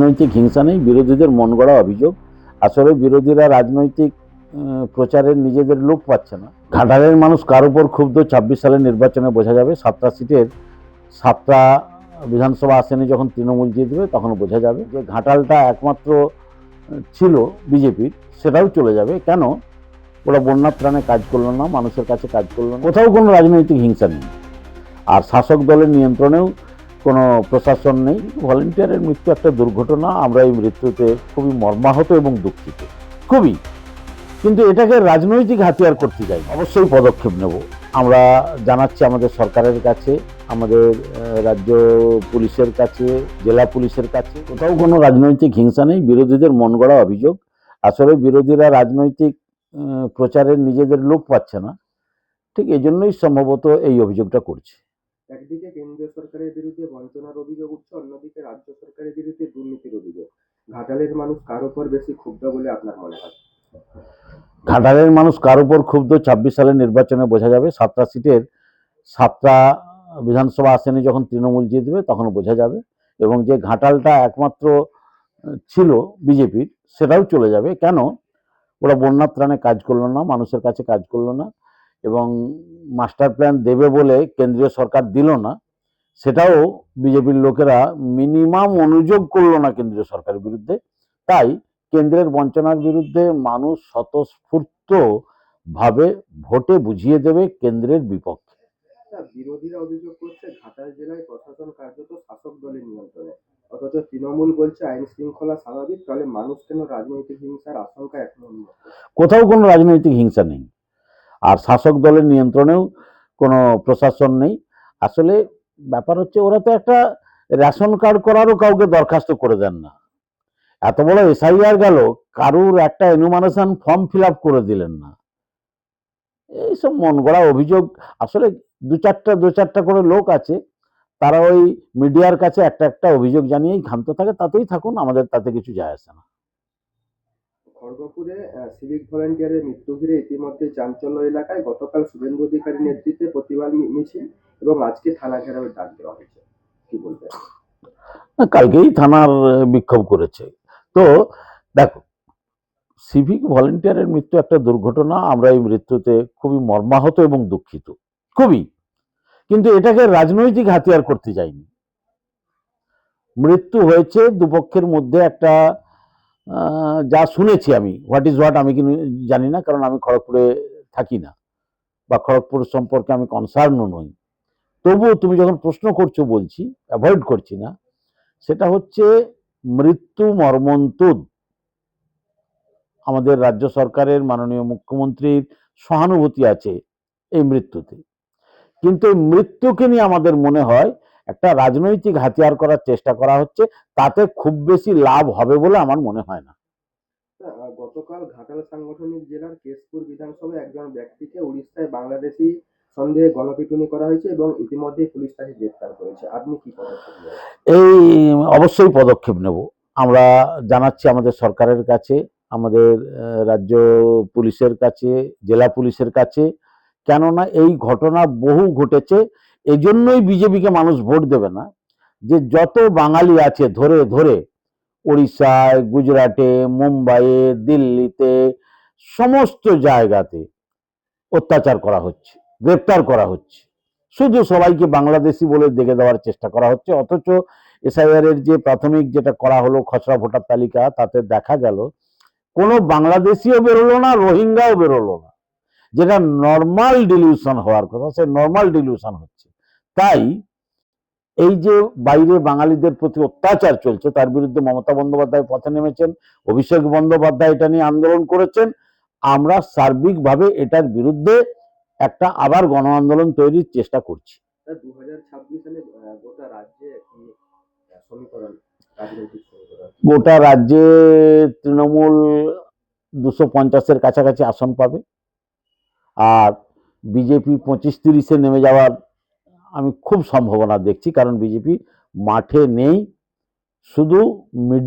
রাজনৈতিক হিংসা নেই, বিরোধীদের মন গড়া অভিযোগ। আসলে বিরোধীরা রাজনৈতিক প্রচারের নিজেদের লোক পাচ্ছে না। ঘাটালের মানুষ কার উপর ক্ষুব্ধ? ছাব্বিশ সালের নির্বাচনে বোঝা যাবে, সাতটা সিটের সাতটা বিধানসভা আসনে যখন তৃণমূল জিতবে, তখন বোঝা যাবে যে ঘাটালটা একমাত্র ছিল বিজেপির, সেটাও চলে যাবে। কেন? ওরা বন্যা ত্রাণে কাজ করল না, মানুষের কাছে কাজ করল না। কোথাও কোনো রাজনৈতিক হিংসা নেই। আর শাসক দলের নিয়ন্ত্রণেও কোনো প্রশাসন নেই। ভলেন্টিয়ারের মৃত্যু একটা দুর্ঘটনা। আমরা এই মৃত্যুতে খুবই মর্মাহত এবং দুঃখিত। খুবই। কিন্তু এটাকে রাজনৈতিক হাতিয়ার করতে চাই। অবশ্যই পদক্ষেপ নেব। আমরা জানাচ্ছি আমাদের সরকারের কাছে, আমাদের রাজ্য পুলিশের কাছে, জেলা পুলিশের কাছে। কোথাও কোনো রাজনৈতিক হিংসা নেই। বিরোধীদের মন গড়া অভিযোগ। আসলে বিরোধীরা রাজনৈতিক প্রচারের নিজেদের লোক পাচ্ছে না। ঠিক এই জন্যই সম্ভবত এই অভিযোগটা করছে। একদিকে কেন্দ্রীয় সরকারের বিরুদ্ধে বঞ্চনার অভিযোগ উঠছে, অন্যদিকে রাজ্য সরকারের বিরুদ্ধে দুর্নীতির অভিযোগ। ঘাটালের মানুষ কার উপর বেশি ক্ষুব্ধ বলে আপনার মনে হয়? ঘাটালের মানুষ কার উপর ক্ষুব্ধ? ছাব্বিশ সালের নির্বাচনে বোঝা যাবে সাতটা সিটের সাতটা বিধানসভা আসনে যখন তৃণমূল জিতবে তখন বোঝা যাবে। এবং যে ঘাটালটা একমাত্র ছিল বিজেপির, সেটাও চলে যাবে। কেন? ওরা বন্যা ত্রাণে কাজ করল না, মানুষের কাছে কাজ করল না। এবং মাস্টার প্ল্যান দেবে বলে কেন্দ্রীয় সরকার দিল না সেটাও বিজেপির লোকেরা মিনিমাম অনুযোগ করল না কেন্দ্রীয় সরকারের বিরুদ্ধে। তাই কেন্দ্রের বঞ্চনার বিরুদ্ধে মানুষ স্বতঃস্ফূর্ত ভাবে ভোটে বুঝিয়ে দেবে কেন্দ্রের বিপক্ষে। বিরোধীরা অভিযোগ করছে ঘাটাল জেলায় প্রশাসন কার্যত শাসক দলের নিয়ন্ত্রণে। অথচ তৃণমূল বলছে আইন শৃঙ্খলা স্বাভাবিক তাহলে মানুষ কেন রাজনৈতিক হিংসার আশঙ্কা এখনও কোথাও কোনো রাজনৈতিক হিংসা নেই। আর শাসক দলের নিয়ন্ত্রণেও কোনো প্রশাসন নেই। আসলে ব্যাপার হচ্ছে ওরা তো একটা রেশন কার্ড করারও কাউকে দরখাস্ত করে দেন না। এত বড় এসআইআর গেল, কারুর একটা এনুমারেশন ফর্ম ফিল করে দিলেন না। এইসব মন গড়া অভিযোগ, আসলে দু চারটা দু চারটা করে লোক আছে, তারা ওই মিডিয়ার কাছে একটা একটা অভিযোগ জানিয়েই ক্ষান্ত থাকে, তাতেই থাকুন, আমাদের তাতে কিছু যায় আসে না। খড়গপুরে সিভিক ভলেন্টিয়ারের মৃত্যু ঘিরে ইতিমধ্যে চাঞ্চল্য এলাকায় গতকাল শুভেন্দু অধিকারীর নেতৃত্বে প্রতিবাদ মিছিল এবং আজকে থানা ঘেরাওয়ের ডাক দেওয়া হয়েছে। কি বলবেন? কালকেই থানার বিক্ষোভ করেছে। তো দেখো সিভিক ভলেন্টিয়ারের মৃত্যু একটা দুর্ঘটনা, আমরা এই মৃত্যুতে খুবই মর্মাহত এবং দুঃখিত। খুবই। কিন্তু এটাকে রাজনৈতিক হাতিয়ার করতে যাইনি। মৃত্যু হয়েছে দুপক্ষের মধ্যে একটা যা শুনেছি আমি হোয়াট ইজ হোয়াট আমি কিন্তু জানি না, কারণ আমি খড়গপুরে থাকি না বা খড়গপুর সম্পর্কে আমি কনসার্নও নই। তবুও তুমি যখন প্রশ্ন করছ বলছি অ্যাভয়েড করছি না, সেটা হচ্ছে মৃত্যু মর্মন্তুদ আমাদের রাজ্য সরকারের মাননীয় মুখ্যমন্ত্রীর সহানুভূতি আছে এই মৃত্যুতে। কিন্তু মৃত্যুকে নিয়ে আমাদের মনে হয় একটা রাজনৈতিক হাতিয়ার করার চেষ্টা করা হচ্ছে তাতে খুব বেশি লাভ হবে বলে আমার মনে হয় না। আহ, গতকাল ঘাটাল সাংগঠনিক জেলার কেশপুর বিধানসভায় একজন ব্যক্তিকে উড়িষ্যায় বাংলাদেশি সন্দেহে গণপিটুনি করা হয়েছে এবং ইতিমধ্যে পুলিশ তাকে গ্রেফতার করেছে। আপনি কি এই অবশ্যই পদক্ষেপ নেব। আমরা জানাচ্ছি আমাদের সরকারের কাছে আমাদের রাজ্য পুলিশের কাছে জেলা পুলিশের কাছে কেননা এই ঘটনা বহু ঘটেছে। এজন্যই বিজেপিকে মানুষ ভোট দেবে না যে যত বাঙালি আছে ধরে ধরে উড়িষ্যায় গুজরাটে, মুম্বাইয়ে, দিল্লিতে, সমস্ত জায়গাতে অত্যাচার করা হচ্ছে, গ্রেপ্তার করা হচ্ছে। শুধু সবাইকে বাংলাদেশি বলে দেখে দেওয়ার চেষ্টা করা হচ্ছে, অথচ এসআইআর এর যে প্রাথমিক যেটা করা হলো খসড়া ভোটার তালিকা, তাতে দেখা গেল কোনো বাংলাদেশিও বেরোলো না, রোহিঙ্গাও বেরোলো না। যেটা নর্মাল ডিলিউশন হওয়ার কথা, সে নর্মাল ডিলিউশন হচ্ছে। তাই এই যে বাইরে বাঙালিদের প্রতি অত্যাচার চলছে তার বিরুদ্ধে মমতা বন্দ্যোপাধ্যায় পথে নেমেছেন অভিষেক বন্দ্যোপাধ্যায় এটা নিয়ে আন্দোলন করেছেন আমরা সার্বিকভাবে এটার বিরুদ্ধে একটা আবার গণ আন্দোলন তৈরির চেষ্টা করছি। গোটা রাজ্যে তৃণমূল দুশো পঞ্চাশের কাছাকাছি আসন পাবে। আর বিজেপি পঁচিশ তিরিশে নেমে যাওয়ার আমি খুব সম্ভাবনা দেখছি কারণ বিজেপি মাঠে নেই শুধু মিড